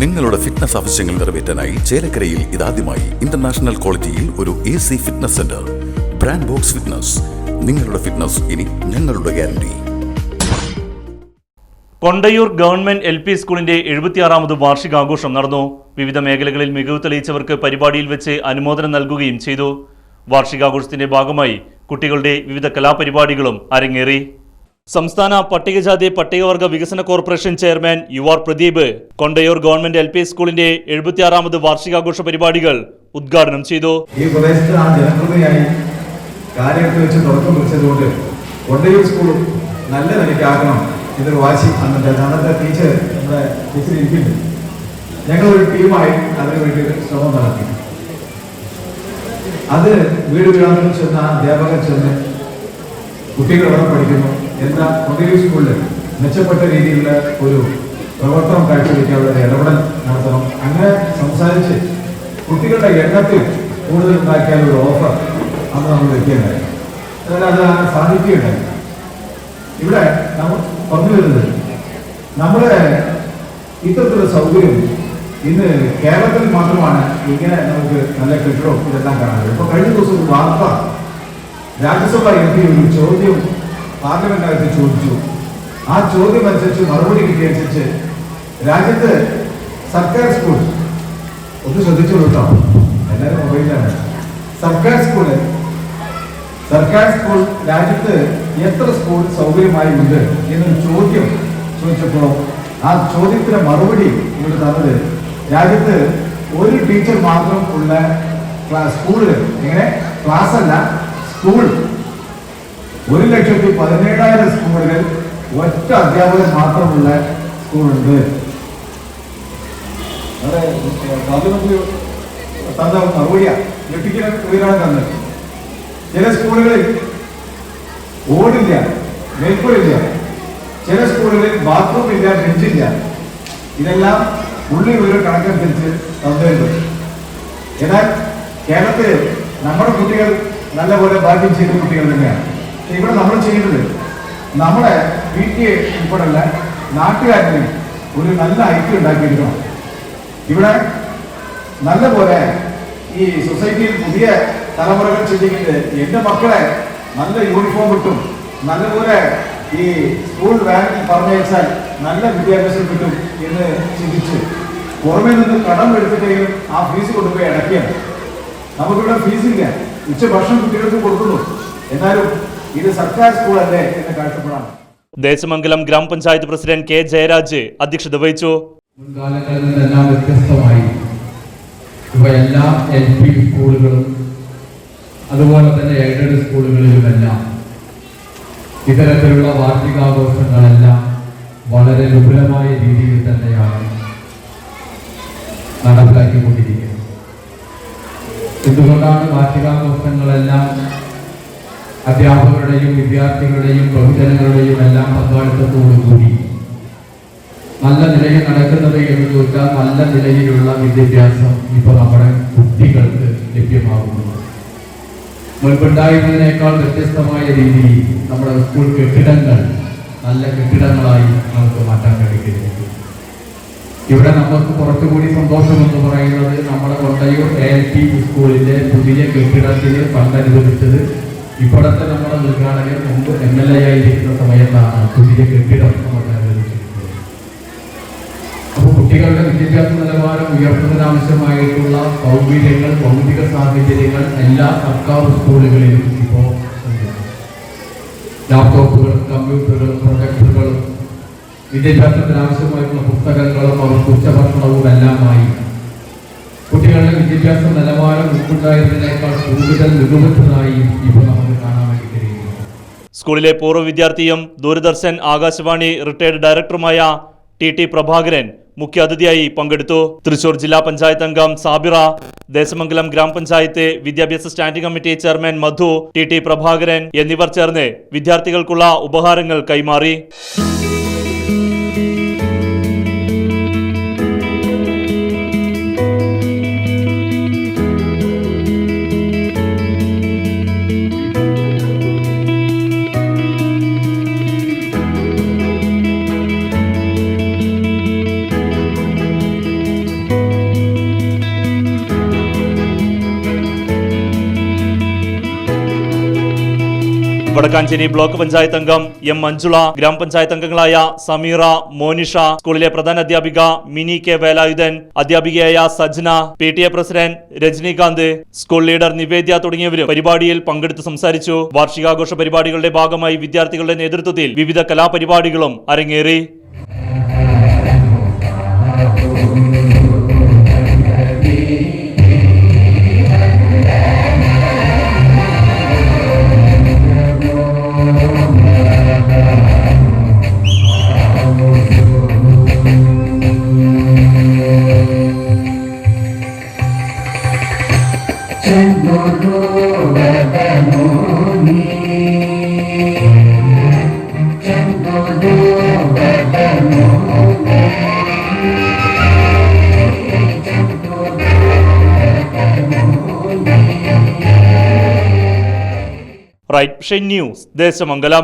നിങ്ങളുടെ ഫിറ്റ്നസ് ആവശ്യങ്ങൾ നിറവേറ്റാനായി ചേലക്കരയിൽ ഇതാദ്യമായി ഇന്റർനാഷണൽ ക്വാളിറ്റിയിൽ ഒരു A C fitness centre brand box fitness നിങ്ങളുടെ ഫിറ്റ്നസ് ഇനി ഞങ്ങളുടെ guarantee Kondayur government L P സ്കൂളിന്റെ എഴുപത്തിയാറാമത് വാർഷികാഘോഷം നടന്നു. വിവിധ മേഖലകളിൽ മികവ് തെളിയിച്ചവർക്ക് പരിപാടിയിൽ വെച്ച് അനുമോദനം നൽകുകയും ചെയ്തു. വാർഷികാഘോഷത്തിന്റെ ഭാഗമായി കുട്ടികളുടെ വിവിധ കലാപരിപാടികളും അരങ്ങേറി. സംസ്ഥാന പട്ടികജാതി പട്ടികവർഗ വികസന corporation chairman U R Pradeep Kondayur government L P സ്കൂളിന്റെ എഴുപത്തിയാറാമത് വാർഷികാഘോഷ പരിപാടികൾ ഉദ്ഘാടനം ചെയ്തു. ഈ പ്രദേശത്ത് ആ ജനപ്രതിയായി കാര്യത്തിൽ വെച്ച് തുടക്കം കുറിച്ചതുകൊണ്ട് കൊണ്ടയൂർ സ്കൂളും നല്ല നിലയ്ക്കാകണം. ഇതൊരു വാശി അന്നത്തെ അന്നത്തെ ടീച്ചർ നമ്മുടെ ടീച്ചർ ഇരിക്കുന്നു. ഞങ്ങൾ ഒരു ടീമായി അതിനുവേണ്ടി ശ്രമം നടത്തി. അത് വീട് വീടാന്തരം ചെന്ന അധ്യാപകർ ചെന്ന് കുട്ടികൾ പഠിക്കുന്നു. എന്താ പൊതുവെ സ്കൂളിൽ മെച്ചപ്പെട്ട രീതിയിലുള്ള ഒരു പ്രവർത്തനം കാഴ്ചവെക്കാനുള്ള ഒരു ഇടപെടൽ നടത്തണം. അങ്ങനെ സംസാരിച്ച് കുട്ടികളുടെ എണ്ണത്തിൽ കൂടുതൽ ഉണ്ടാക്കിയാൽ ഒരു ഓഫർ അന്ന് നമ്മൾ വെക്കുകയുണ്ടായി. എന്നാൽ അത് സാധിക്കുകയുണ്ടായി. ഇവിടെ നമ്മൾ പങ്കുവരുന്നത് വരുന്നത് നമ്മുടെ ഇത്തരത്തിലുള്ള സൗകര്യം ഇന്ന് കേരളത്തിൽ മാത്രമാണ് ഇങ്ങനെ നമുക്ക് നല്ല കെട്ടിടവും ഇതെല്ലാം കാണാൻ ഇപ്പൊ കഴിഞ്ഞ ദിവസം ഒരു വാർത്ത രാജ്യസഭ എം പി ഒരു ചോദ്യം പാർലമെന്റിനകത്ത് ചോദിച്ചു. ആ ചോദ്യം അനുസരിച്ച് മറുപടി കിട്ടിയനുസരിച്ച് രാജ്യത്ത് സർക്കാർ സ്കൂൾ. ഒന്ന് ശ്രദ്ധിച്ചു കേട്ടോ എല്ലാവരും മൊബൈലാണ് സർക്കാർ സ്കൂൾ സർക്കാർ സ്കൂൾ രാജ്യത്ത് എത്ര സ്കൂൾ സൗകര്യമായി ഉണ്ട് എന്നൊരു ചോദ്യം ചോദിച്ചപ്പോൾ ആ ചോദ്യത്തിന് മറുപടി ഇവിടെ തന്നത് രാജ്യത്ത് ഒരു ടീച്ചർ മാത്രം ഉള്ള ക്ലാസ് സ്കൂൾ. എങ്ങനെ? ക്ലാസ് അല്ല സ്കൂൾ. ഒരു ലക്ഷത്തി പതിനേഴായിരം സ്കൂളുകൾ ഒറ്റ അധ്യാപകർ മാത്രമുള്ള സ്കൂളുണ്ട്. പാർലമെന്റിൽ തന്ന മറുപടിയാ. ഞെട്ടിക്കുന്ന ഉയരാണ് തന്നത്. ചില സ്കൂളുകളിൽ ഓടില്ല മേൽക്കൂടില്ല ചില സ്കൂളുകളിൽ ബാത്റൂം ഇല്ല ബെഞ്ചില്ല. ഇതെല്ലാം ഉള്ളിൽ ഒരു കണക്കനുസരിച്ച് തന്നിട്ടുണ്ട് എന്നാൽ കേരളത്തിൽ നമ്മുടെ കുട്ടികൾ നല്ലപോലെ ഭാഗ്യം ചെയ്ത കുട്ടികൾ തന്നെയാണ്. ഇവിടെ നമ്മൾ ചെയ്യേണ്ടത് നമ്മുടെ വീട്ടിൽ ഉൾപ്പെടെയുള്ള നാട്ടുകാരന് ഒരു നല്ല ഐക്യം ഉണ്ടാക്കിയിരിക്കണം. ഇവിടെ നല്ലപോലെ ഈ സൊസൈറ്റിയിൽ പുതിയ തലമുറകൾ ചിന്തിക്കുന്നത് എന്റെ മക്കളെ നല്ല യൂണിഫോം കിട്ടും. നല്ലപോലെ ഈ സ്കൂൾ വാനിൽ പറഞ്ഞയച്ചാൽ നല്ല വിദ്യാഭ്യാസം കിട്ടും എന്ന് ചിന്തിച്ച് പുറമേ നിന്ന് കടം എടുത്തിട്ടെങ്കിലും ആ ഫീസ് കൊണ്ടുപോയി അടയ്ക്കുകയാണ്. നമുക്കിവിടെ ഫീസില്ല ഉച്ച ഭക്ഷണം കുട്ടികൾക്ക് കൊടുക്കുന്നു. എന്നാലും ഇത് സർക്കാർ സ്കൂളല്ലേ എന്ന കാഴ്ചപ്പാടാണ് ദേശമംഗലം ഗ്രാമപഞ്ചായത്ത് പ്രസിഡന്റ് കെ ജയരാജ് അധ്യക്ഷത വഹിച്ചു. മുൻകാലങ്ങളിൽ നിന്നെല്ലാം വ്യത്യസ്തമായി ഇവ എല്ലാ എൽ പി സ്കൂളുകളും അതുപോലെ തന്നെ എയ്ഡഡ് സ്കൂളുകളിലുമെല്ലാം ഇത്തരത്തിലുള്ള വാർഷികാഘോഷങ്ങളെല്ലാം വളരെ വിപുലമായ രീതിയിൽ തന്നെയാണ് നടപ്പിലാക്കിക്കൊണ്ടിരിക്കുന്നത്. എന്തുകൊണ്ടാണ് വാർഷികാഘോഷങ്ങളെല്ലാം അധ്യാപകരുടെയും വിദ്യാർത്ഥികളുടെയും ബഹുജനങ്ങളുടെയും എല്ലാം പങ്കാളിത്തത്തോടുകൂടി നല്ല നിലയിൽ നടക്കുന്നത് എന്ന് ചോദിച്ചാൽ നല്ല നിലയിലുള്ള വിദ്യാഭ്യാസം ഇപ്പോൾ നമ്മുടെ കുട്ടികൾക്ക് ലഭ്യമാകുന്നു. മുൻപുണ്ടായിരുന്നതിനേക്കാൾ വ്യത്യസ്തമായ രീതിയിൽ നമ്മുടെ സ്കൂൾ കെട്ടിടങ്ങൾ നല്ല കെട്ടിടങ്ങളായി നമുക്ക് മാറ്റാൻ കഴിയുന്നു ഇവിടെ നമുക്ക് കുറച്ചുകൂടി സന്തോഷം എന്ന് പറയുന്നത് നമ്മുടെ കൊണ്ടയൂർ എ എൽ പി സ്കൂളിന്റെ പുതിയ കെട്ടിടത്തിന് ഫണ്ട് അനുവദിച്ചത് ഇപ്പോഴത്തെ നമ്മുടെ ഉദ്ഘാടകർ മുമ്പ് എം എൽ എ ആയിരിക്കുന്ന സമയത്താണ് പുതിയ കെട്ടിടം അപ്പോൾ കുട്ടികളുടെ വിദ്യാഭ്യാസ നിലവാരം ഉയർത്തുന്നതിനാവശ്യമായിട്ടുള്ള സൗകര്യങ്ങൾ ഭൗതിക സാഹചര്യങ്ങൾ എല്ലാ സർക്കാർ സ്കൂളുകളിലും ഇപ്പോൾ ലാപ്ടോപ്പുകൾ കമ്പ്യൂട്ടറുകൾ പ്രൊജക്ടറുകൾ വിദ്യാഭ്യാസത്തിനാവശ്യമായിട്ടുള്ള പുസ്തകങ്ങളും അവർക്ക് ഉച്ചഭക്ഷണവും എല്ലാമായി. കുട്ടികളുടെ വിദ്യാഭ്യാസ നിലവാരം മുമ്പുണ്ടായിരുന്നതിനേക്കാൾ കൂടുതൽ മികവുറ്റതായി സ്കൂളിലെ പൂർവ വിദ്യാർത്ഥിയും ദൂരദർശൻ ആകാശവാണി റിട്ടയർഡ് ഡയറക്ടറുമായ ടി ടി പ്രഭാകരൻ മുഖ്യാതിഥിയായി പങ്കെടുത്തു. തൃശൂർ ജില്ലാ പഞ്ചായത്ത് അംഗം സാബിറ ദേശമംഗലം ഗ്രാമപഞ്ചായത്ത് വിദ്യാഭ്യാസ standing committee chairman Madhu T T Prabhakaran എന്നിവർ ചേർന്ന് വിദ്യാർത്ഥികൾക്കുള്ള ഉപഹാരങ്ങൾ കൈമാറി. വടക്കാഞ്ചേരി ബ്ലോക്ക് പഞ്ചായത്ത് അംഗം എം മഞ്ജുള ഗ്രാമപഞ്ചായത്ത് അംഗങ്ങളായ സമീറ മോനിഷ സ്കൂളിലെ പ്രധാന അധ്യാപിക മിനി കെ വേലായുധൻ അധ്യാപികയായ Sajna P T A president Rajinikanth school leader Nivedya തുടങ്ങിയവരും പരിപാടിയിൽ പങ്കെടുത്ത് സംസാരിച്ചു. വാർഷികാഘോഷ പരിപാടികളുടെ ഭാഗമായി വിദ്യാർത്ഥികളുടെ നേതൃത്വത്തിൽ വിവിധ കലാപരിപാടികളും അരങ്ങേറി. Right news Desamangalam